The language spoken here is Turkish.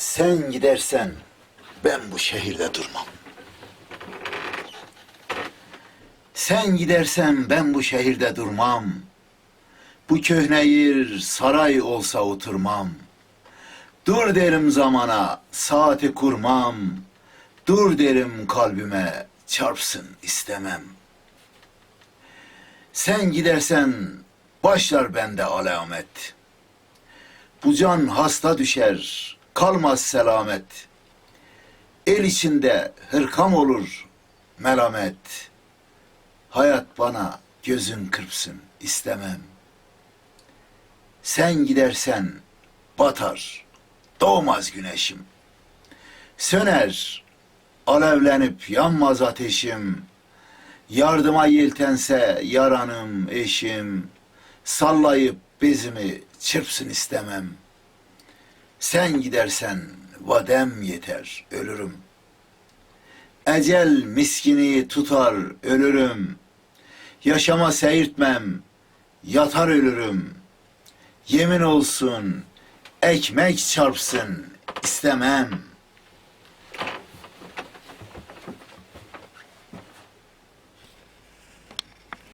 Sen gidersen ben bu şehirde durmam. Sen gidersen ben bu şehirde durmam. Bu köhne yer saray olsa oturmam. Dur derim zamana, saati kurmam. Dur derim kalbime, çarpsın istemem. Sen gidersen başlar bende alamet. Bu can hasta düşer, kalmaz selamet. El içinde hırkam olur melamet. Hayat bana gözün kırpsın istemem. Sen gidersen batar, doğmaz güneşim. Söner, alevlenip yanmaz ateşim. Yardıma yeltense yaranım, eşim. Sallayıp bezimi çırpsın istemem. Sen gidersen vadem yeter, ölürüm. Ecel miskini tutar, ölürüm. Yaşama seyirtmem, yatar ölürüm. Yemin olsun, ekmek çarpsın istemem.''